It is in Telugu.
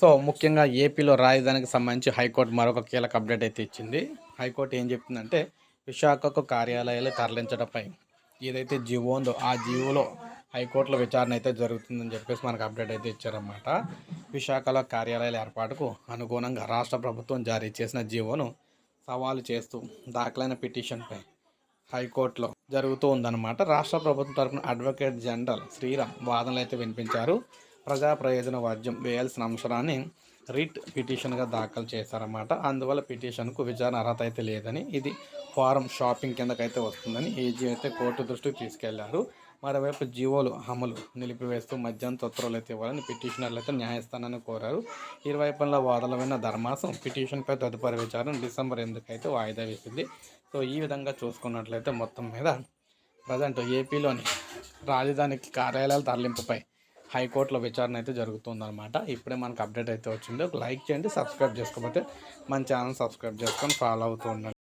సో ముఖ్యంగా ఏపీలో రాజధానికి సంబంధించి హైకోర్టు మరొక కీలక అప్డేట్ అయితే ఇచ్చింది. హైకోర్టు ఏం చెప్తుందంటే విశాఖకు కార్యాలయాలు తరలించడంపై ఏదైతే జీవో ఉందో ఆ జీవోలో హైకోర్టులో విచారణ అయితే జరుగుతుందని చెప్పేసి మనకు అప్డేట్ అయితే ఇచ్చారన్నమాట. విశాఖలో కార్యాలయాల ఏర్పాటుకు అనుగుణంగా రాష్ట్ర ప్రభుత్వం జారీ చేసిన జీవోను సవాలు చేస్తూ దాఖలైన పిటిషన్పై హైకోర్టులో జరుగుతూ ఉందన్నమాట. రాష్ట్ర ప్రభుత్వం తరపున అడ్వకేట్ జనరల్ శ్రీరామ్ వాదనలు అయితే వినిపించారు. ప్రజా ప్రయోజన వర్జం వేయాల్సిన అంశాన్ని రిట్ పిటిషన్గా దాఖలు చేశారన్నమాట. అందువల్ల పిటిషన్కు విచారణ అర్హత అయితే లేదని ఇది ఫారం షాపింగ్ కిందకైతే వస్తుందని ఏజీ అయితే కోర్టు దృష్టికి తీసుకెళ్ళారు. మరోవైపు జీవోలు అమలు నిలిపివేస్తూ మధ్యాహ్నం ఉత్తర్వులు అయితే ఇవ్వాలని పిటిషనర్లు అయితే న్యాయస్థానాన్ని కోరారు. ఇరువైపుల వాదనలు విన్న ధర్మాసం పిటిషన్పై తదుపరి విచారణ డిసెంబర్ ఎందుకైతే వాయిదా వేసింది. సో ఈ విధంగా చూసుకున్నట్లయితే మొత్తం మీద ప్రజెంట్ ఏపీలోని రాజధానికి కార్యాలయాల తరలింపుపై హైకోర్టులో విచారణ అయితే జరుగుతుందన్నమాట. ఇప్పుడే మనకు అప్డేట్ అయితే వచ్చింది. ఒక లైక్ చేయండి సబ్స్క్రైబ్ చేసుకోకపోతే మన ఛానల్ సబ్స్క్రైబ్ చేసుకొని ఫాలో అవుతూ ఉండండి.